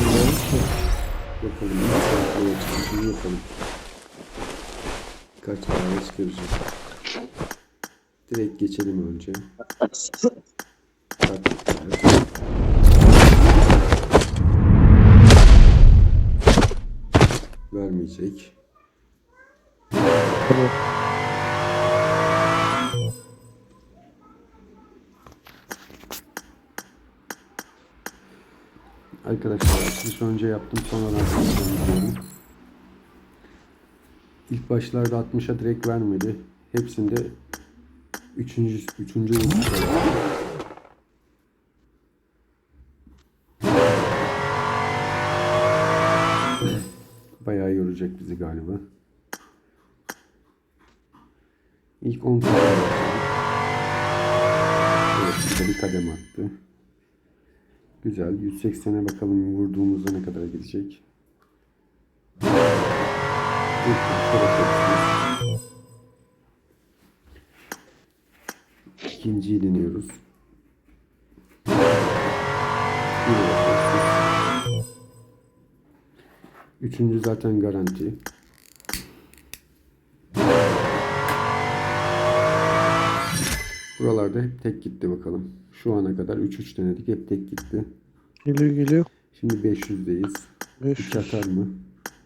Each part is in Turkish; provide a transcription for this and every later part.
Bilmiyorum ki. Bakalım. Şöyle çıkışını yapalım. Kaç tane çıkaracak. Direkt geçelim önce. Taktikler. Vermeyecek. Tamam. Arkadaşlar açılış önce yaptım sonradan yapıyorum. İlk başlarda 60'a direkt vermedi. Hepsinde üçüncü, üçüncü vuruş var. Bayağı yoracak bizi galiba. İlk 10 kademe. Evet, bir kadem attı. Güzel. 180'e bakalım vurduğumuzda ne kadar gidecek. İkinciyi deniyoruz. Üçüncü zaten garanti. Buralarda hep tek gitti bakalım. Şu ana kadar 3-3 denedik. Hep tek gitti. Geliyor geliyor. Şimdi 500'deyiz. 500. 2 atar mı?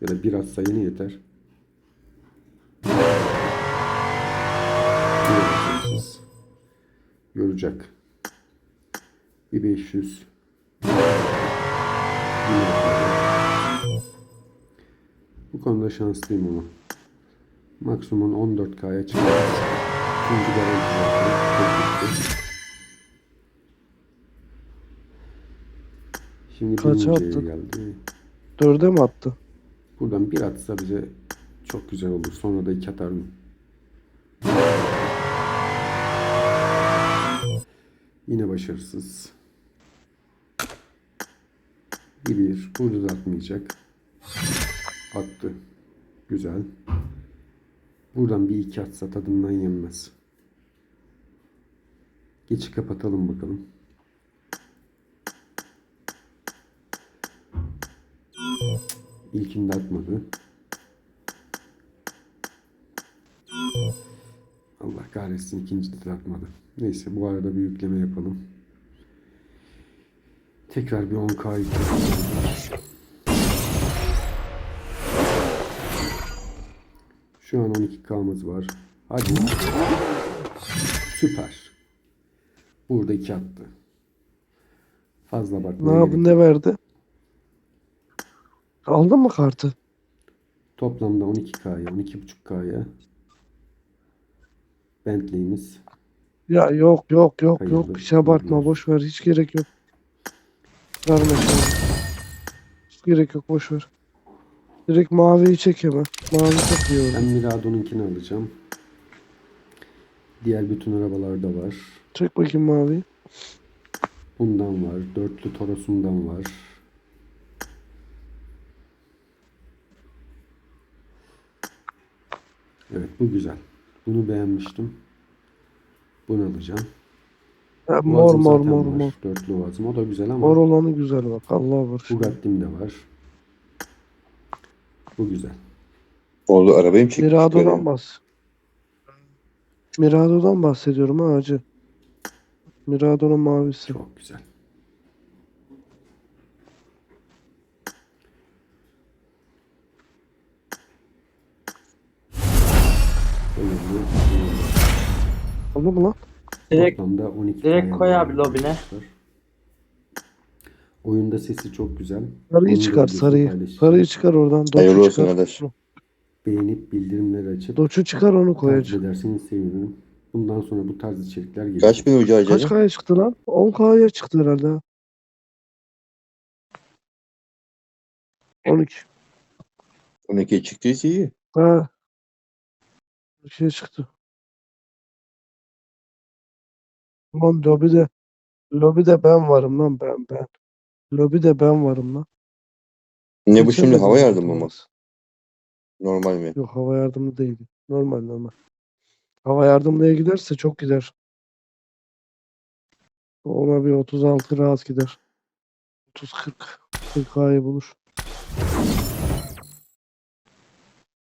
Ya da bir atsa yine yeter. Yoracak. Bir 500. Yine atacak. Bu konuda şanslıyım ama. Maksimum 14K'ya çıkarız. Üçüncü garanti zaten. Tek gitti. Şimdi Kaça attın? geldi. Dörde mi attı? Buradan bir atsa bize çok güzel olur. Sonra da iki atar mı? Yine başarısız. Bir bir. Burada da atmayacak. Attı. Güzel. Buradan bir iki atsa tadından yenmez. Geçi kapatalım bakalım. İlkinde atmadı. Allah kahretsin ikinci de atmadı. Neyse bu arada bir yükleme yapalım. Tekrar bir 10K yükleyelim. Şu an 12K'mız var. Hadi. Süper. Burada 2 attı. Fazla Ne bakmaya yapı gerek ne verdi? Aldın mı kartı? Toplamda 12K'ya, 12.5K'ya Bentley'imiz Ya yok yok yok Hayırlı yok. Hiç abartma boş ver. Hiç gerek yok. Verme. Hiç gerek yok boş ver. Direkt maviyi çek hemen. Mavi iyi ben oldu. Mirado'nunkini alacağım. Diğer bütün arabalarda var. Çek bakayım maviyi. Bundan var. Dörtlü Toros'undan var. Evet bu güzel. Bunu beğenmiştim. Bunu alacağım. Ha, mor Boğazım mor zaten mor var. mor. Dörtlü boğazım. O da güzel ama Mor olanı güzel bak. Allah var. Bugatti'm de var. Bu güzel. Oldu arabayı mı çekmiş? Mirado'dan bahs. Mirado'dan bahsediyorum ha hacı. Mirado'nun mavisi. Çok güzel. Önemli. Oldu mu lan? Direkt Toplamda 12 direkt tane koy var abi lobine. arkadaşlar. Oyunda sesi çok güzel. Sarıyı Onu da çıkar sarıyı. paylaşacağım. Sarıyı çıkar oradan. Hayırlı Doçu olsun çıkar. kardeş. Beğenip bildirimleri açıp Doçu çıkar onu takip koyacak. ederseniz sevinirim. Bundan sonra bu tarz içerikler gelir. Kaç bin ucu Kaç harcadın? K'ya çıktı lan? 10 K'ya çıktı herhalde. ha. 12. 12 çıktıysa iyi. Ha. Bir şey çıktı. Lan lobide. Lobide ben varım lan ben ben. Lobide ben varım lan. Ne bu şimdi de hava yardımı mı? hatırlamaz. Normal mi? Yok hava yardımı değil. Normal normal. Hava yardımlıya giderse çok gider. Ona bir 36 rahat gider. 30-40. PK'yı bulur.